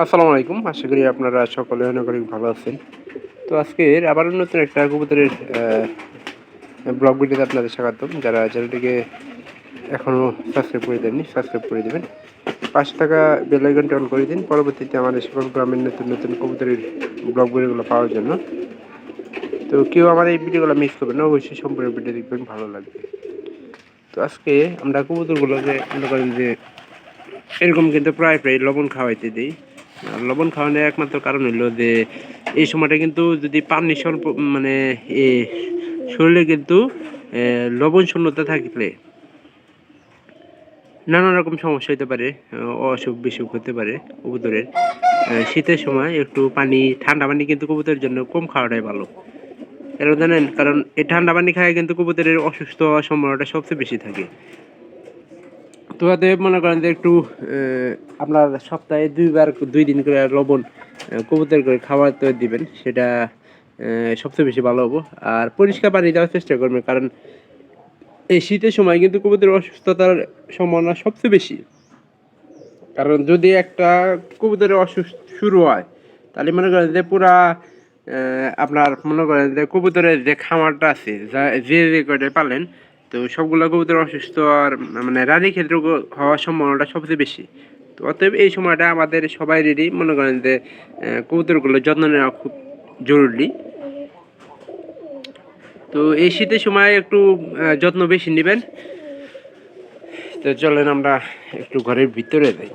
আসসালামু আলাইকুম। আশা করি আপনারা সকলে অনেক ভালো আছেন। তো আজকে আবার নতুন একটা কবুতরের ব্লগ ভিডিওতে আপনাদের স্বাগতম। যারা চ্যানেলটিকে এখনও সাবস্ক্রাইব করে দেননি, সাবস্ক্রাইব করে দেবেন। পাঁচশো টাকা বেল আইকনটা অন করে দিন। পরবর্তীতে আমাদের সকল গ্রামের নতুন নতুন কবুতরের ব্লগ ভিডিওগুলো পাওয়ার জন্য। তো কেউ আমার এই ভিডিওগুলো মিস করবেন না, অবশ্যই সম্পূর্ণ ভিডিও দেখবেন, ভালো লাগবে। তো আজকে আমরা কবুতরগুলো যে মনে করেন যে এরকম কিন্তু প্রায় প্রায় লবণ খাওয়াইতে দিই। লবণ খাওয়ানোর একমাত্র কারণ হলো যে, এই সময়টা কিন্তু যদি পানি স্বল্প মানে শরীরে কিন্তু লবণ শূন্যতা থাকলে নানা রকম সমস্যা হতে পারে অসুখ বিসুখ হতে পারে কবুতরের। শীতের সময় একটু পানি, ঠান্ডা পানি কিন্তু কবুতরের জন্য কম খাওয়াটাই ভালো। কেন জানেন? কারণ এই ঠান্ডা পানি খায় কিন্তু কবুতরের অসুস্থ হওয়ার সম্ভাবনাটা সবচেয়ে বেশি থাকে। তো তাতে মনে করেন যে একটু আপনার সপ্তাহে দুইবার, দুই দিন করে লবণ কবুতর করে খাওয়াতে দিবেন, সেটা সবচেয়ে বেশি ভালো হব। আর পরিষ্কার পানি দেওয়ার চেষ্টা করবেন, কারণ এই শীতের সময় কিন্তু কবুতরের অসুস্থতার সম্ভাবনা সবচেয়ে বেশি। কারণ যদি একটা কবুতরের অসুস্থ শুরু হয়, তাহলে মনে করেন যে পুরা আপনার মনে করেন যে কবুতরের যে খামারটা আছে, যা, যে যে কয়টা পালেন তো সবগুলো কবুতর অসুস্থ আর মানে রানী ক্ষেত্র হওয়ার সম্ভাবনাটা সবচেয়ে বেশি। তো অতএব এই সময়টা আমাদের সবাইয়েরই মনে করেন যে আহ, কবুতরগুলোর যত্ন নেওয়া খুব জরুরি। তো এই শীতের সময় একটু যত্ন বেশি নেবেন। তো চলেন আমরা একটু ঘরের ভিতরে যাই।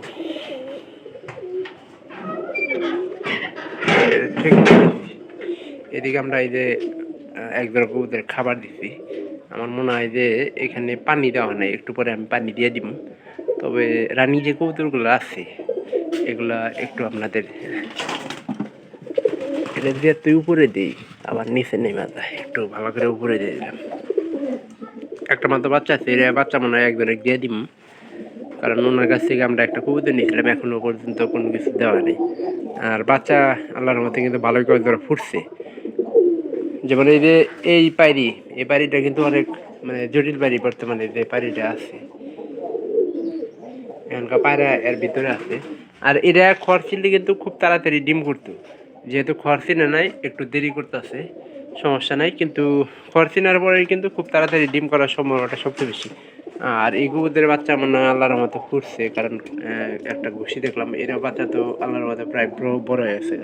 ঠিক এদিকে আমরা এই যে আহ, এক কবুতরের খাবার দিছি। আমার মনে হয় যে এখানে পানি দেওয়া নাই। একটু পরে আমি পানি দিয়ে দিব তবে রানী যে কবুতরগুলো আছে, এগুলা একটু আপনাদের এটা দিয়ে তুই উপরে দিই, আবার নিচে নেই মাথা একটু ভালো করে উপরে দিয়ে দিলাম। একটা মাত্র বাচ্চা আছে, এর বাচ্চা মনে হয় একজনের দিয়ে দিব কারণ ওনার কাছ থেকে আমরা একটা কবুতর নিয়েছিলাম, এখনও পর্যন্ত কোনো কিছু দেওয়া নেই আর বাচ্চা আল্লাহর মধ্যে কিন্তু ভালোই করে ধরে ফুটছে। যেমন এই যে এই পায়রি, এই পায়রিটা কিন্তু অনেক মানে জটিল পায়রি বর্তমানে যে পায়রিটা আছে। এখনকার পায়রা এর ভিতরে আছে। আর এরা ছিললে কিন্তু খুব তাড়াতাড়ি ডিম করতো যেহেতু খড় চিনে নাই, একটু দেরি করতেছে, সমস্যা নাই। কিন্তু খড় চিনার পরে কিন্তু খুব তাড়াতাড়ি ডিম করার সম্ভাবনাটা সবচেয়ে বেশি। আর এই কুকুরদের বাচ্চা মনে হয় আল্লাহর মতো ফুটছে কারণ একটা ঘুষি দেখলাম এরা বাচ্চা তো আল্লাহর মতো প্রায় বড় হয়ে গেছে।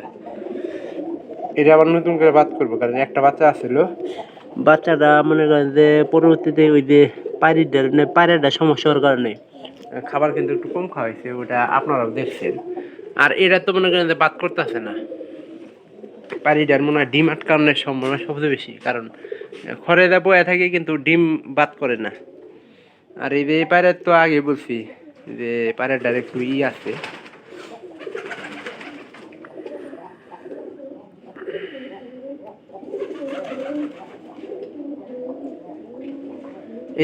এটা আবার নতুন করে বাদ করব কারণ একটা বাচ্চা আছিল। বাচ্চাটা মনে করেন যে পরবর্তীতে ওই যে পায়রিটা মানে পায়রাটা সমস্যা হওয়ার কারণে। খাবার কিন্তু একটু কম খাওয়াইছে ওটা আপনারাও দেখছেন। আর এরা তো মনে করেন যে বাদ করতেছে না। পায়রিটার মনে হয় ডিম আটকানোর সম্ভাবনা সবচেয়ে বেশি কারণ খড়ে দেবো এ থাকে কিন্তু ডিম বাদ করে না। আর এই যে পায়রার তো আগে বলছি যে পায়রাটার একটু ই আছে।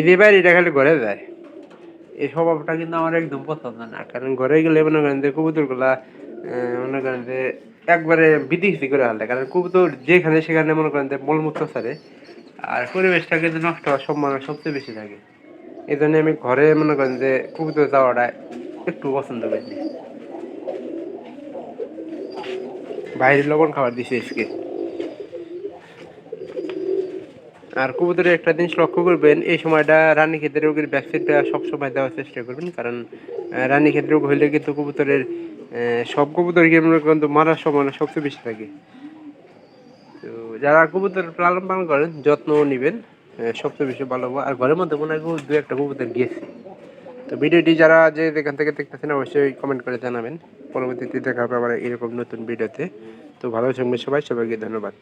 যে বাড়িটা খালি ঘরে যায়। এই স্বভাবটা কিন্তু আমার একদম পছন্দ না, কারণ ঘরে গেলে মনে করেন যে কবুতরগুলা মনে করেন যে একবারে বিধিসি করে হালে কারণ কবুতর যেখানে সেখানে মনে করেন যে মলমূত্র ছাড়ে, আর পরিবেশটা কিন্তু নষ্ট হওয়ার সম্ভাবনা সবচেয়ে বেশি থাকে। এই জন্য আমি ঘরে মনে করেন যে কবুতর যাওয়াটা একটু পছন্দ করি। বাইরের লবণ খাবার দিছি আজকে। আর কবুতরের একটা জিনিস লক্ষ্য করবেন, এই সময়টা রানী ক্ষেত্রে রোগের ভ্যাকসিনটা সবসময় দেওয়ার চেষ্টা করবেন। কারণ রানী ক্ষেত্রে রোগ হইলে কিন্তু কবুতরের সব কবুতরকে মনে করেন মারার সময় সবচেয়ে বেশি থাকে তো যারা কবুতর লালন পালন করেন, যত্ন নেবেন সবচেয়ে বেশি ভালো আর ঘরের মধ্যে মনে হয় দু একটা কবুতর গিয়েছে। তো ভিডিওটি যারা যে যেখান থেকে দেখতেছেন, অবশ্যই কমেন্ট করে জানাবেন। পরবর্তীতে দেখা হবে আবার এরকম নতুন ভিডিওতে। তো ভালো থাকবেন সবাই, সবাইকে ধন্যবাদ।